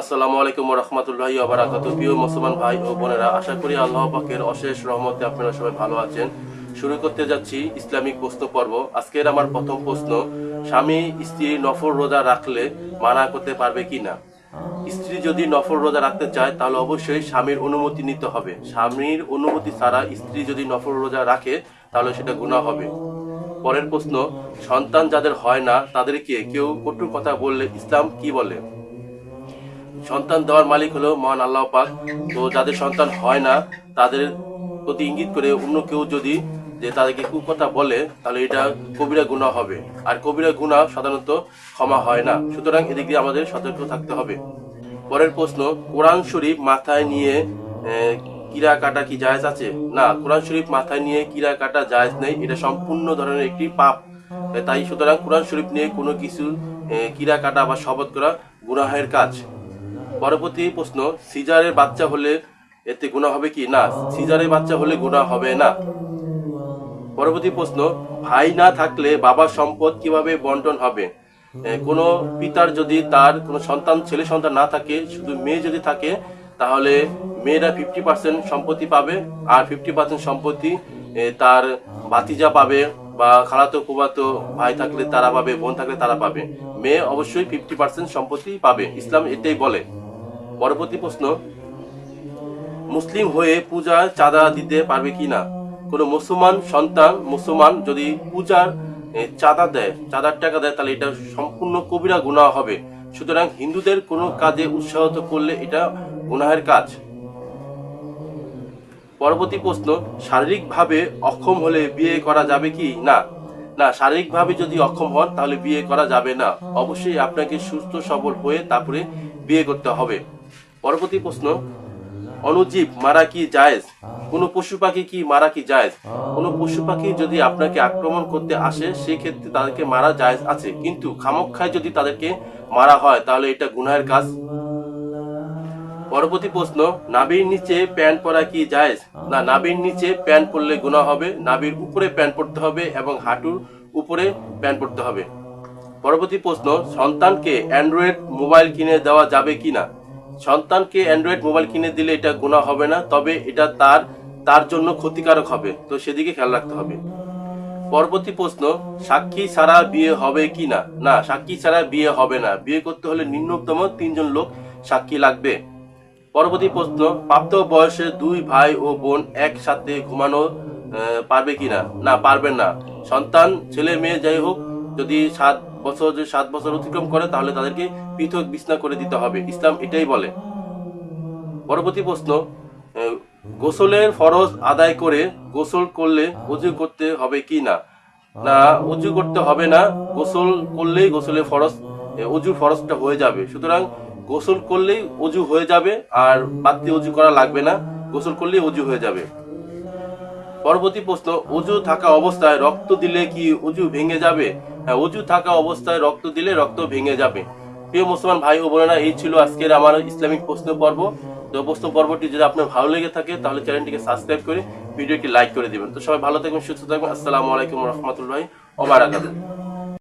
আসসালামু আলাইকুম রহমতুল্লাহি আবরাকাত প্রিয় মুসলমান ভাই ও বোনেরা, আশা করি আল্লাহ পাকের অশেষ রহমতে আপনারা সবাই ভালো আছেন। শুরু করতে যাচ্ছি ইসলামিক প্রশ্ন পর্ব। আজকের আমার প্রথম প্রশ্ন, স্বামী স্ত্রী নফর রোজা রাখলে মানা করতে পারবে কি না স্ত্রী যদি নফর রোজা রাখতে চায়, তাহলে অবশ্যই স্বামীর অনুমতি নিতে হবে। স্বামীর অনুমতি ছাড়া স্ত্রী যদি নফর রোজা রাখে, তাহলে সেটা গুনাহ হবে। পরের প্রশ্ন, সন্তান যাদের হয় না, তাদেরকে কেউ কটু কথা বললে ইসলাম কি বলে? সন্তান দেওয়ার মালিক হলো মহান আল্লাহ পাক। তো যাদের সন্তান হয় না, তাদের প্রতি ইঙ্গিত করে অন্য কেউ যদি যে তাদেরকে কুকথা বলে, তাহলে এটা কবিরা গুণা হবে। আর কবিরা গুণা সাধারণত ক্ষমা হয় না। সুতরাং এদিক দিয়ে আমাদের সতর্ক থাকতে হবে। পরের প্রশ্ন, কোরআন শরীফ মাথায় নিয়ে কিরা কাটা কি জায়েজ আছে? না, কোরআন শরীফ মাথায় নিয়ে কিরা কাটা জায়েজ নেই। এটা সম্পূর্ণ ধরনের একটি পাপ। তাই সুতরাং কোরআন শরীফ নিয়ে কোনো কিছু কিরা কাটা বা শপথ করা গুনাহের কাজ। পরবর্তী প্রশ্ন, সিজারের বাচ্চা হলে এতে গুণা হবে কি? না, সিজারের বাচ্চা হলে গুণা হবে না। পরবর্তী প্রশ্ন, ভাই না থাকলে বাবার সম্পদ কীভাবে বন্টন হবে? কোনো পিতার যদি তার কোনো সন্তান, ছেলে সন্তান না থাকে, শুধু মেয়ে যদি থাকে, তাহলে মেয়েরা ফিফটি পার্সেন্ট সম্পত্তি পাবে আর ফিফটি পার্সেন্ট সম্পত্তি তার ভাতিজা পাবে বা খালাতো কুবাতো ভাই থাকলে তারা পাবে, বোন থাকলে তারা পাবে। মেয়ে অবশ্যই ফিফটি পার্সেন্ট সম্পত্তি পাবে। ইসলাম এটাই বলে। পরবর্তী প্রশ্ন, মুসলিম হয়ে পূজার চাঁদা দিতে পারবে কি না? কোনো মুসলমান সন্তান, মুসলমান যদি পূজার চাঁদা দেয়, চাঁদার টাকা দেয়, তাহলে এটা সম্পূর্ণ কবিরা গুনাহ হবে। সুতরাং হিন্দুদের কোনো কাজে উৎসাহিত করলে এটা গুনাহের কাজ। পরবর্তী প্রশ্ন, শারীরিকভাবে অক্ষম হলে বিয়ে করা যাবে কি না? না, শারীরিকভাবে যদি অক্ষম হন, তাহলে বিয়ে করা যাবে না। অবশ্যই আপনাকে সুস্থ সবল হয়ে তারপরে বিয়ে করতে হবে। পরবর্তী প্রশ্ন, অনুজীব মারা কি জায়েজ? কোনো পশু পাখি কি মারা কি জায়েজ? কোনো পশু পাখি যদি আপনাকে আক্রমণ করতে আসে, সেক্ষেত্রে তাদেরকে মারা জায়েজ আছে। কিন্তু খামোক্ষায় যদি তাদেরকে মারা হয়, তাহলে এটা গুনাহের কাজ। পরবর্তী প্রশ্ন নাবির নিচে প্যান্ট পরা কি জায়েজ? না নাবির নিচে প্যান্ট পরলে গুনাহ হবে নাবির উপরে প্যান্ট পরতে হবে এবং হাঁটুর উপরে প্যান্ট পরতে হবে। পরবর্তী প্রশ্ন, সন্তানকে অ্যান্ড্রয়েড মোবাইল কিনে দেওয়া যাবে কিনা? সন্তানকে অ্যান্ড্রয়েড মোবাইল কিনে দিলে এটা গুনাহ হবে না, তবে এটা তার তার জন্য ক্ষতিকারক হবে। তো সেদিকে খেয়াল রাখতে হবে। পরবর্তী প্রশ্ন, সাক্ষী ছাড়া বিয়ে হবে কি না? না, সাক্ষী ছাড়া বিয়ে হবে না। বিয়ে করতে হলে নিম্নতম তিনজন লোক সাক্ষী লাগবে। পরবর্তী প্রশ্ন, প্রাপ্ত বয়সে দুই ভাই ও বোন একসাথে ঘুমানো পারবে কিনা না, পারবেন না। সন্তান, ছেলে, মেয়ে, যাই হোক, যদি সাত বছর যদি সাত বছর অতিক্রম করে তাহলে তাদেরকে পৃথক বিছনা করে দিতে হবে। ইসলাম এটাই বলে। পরবর্তী প্রশ্ন গোসলের ফরজ আদায় করে গোসল করলে উজু করতে হবে কি না? না উজু করতে হবে না। গোসল করলেই গোসলের ফরজ এ, ফরজটা হয়ে যাবে। সুতরাং গোসল করলেই উজু হয়ে যাবে আর বাড়তি উজু করা লাগবে না। গোসল করলেই উজু হয়ে যাবে। পরবর্তী প্রশ্ন উজু থাকা অবস্থায় রক্ত দিলে কি উজু ভেঙে যাবে? হ্যাঁ উজু থাকা অবস্থায় রক্ত দিলে রক্ত ভেঙে যাবে। প্রিয় মুসলমান ভাই ও বোনেরা, এই ছিল আজকের আমার ইসলামিক প্রশ্ন পর্ব তো প্রশ্ন পর্বটি যদি আপনার ভালো লেগে থাকে, তাহলে চ্যানেলটিকে সাবস্ক্রাইব করে ভিডিওটি লাইক করে দিবেন। তো সবাই ভালো থাকবেন, সুস্থ থাকবেন। আসসালামু আলাইকুম রহমতুল্লাহ ওবারাকাতুহ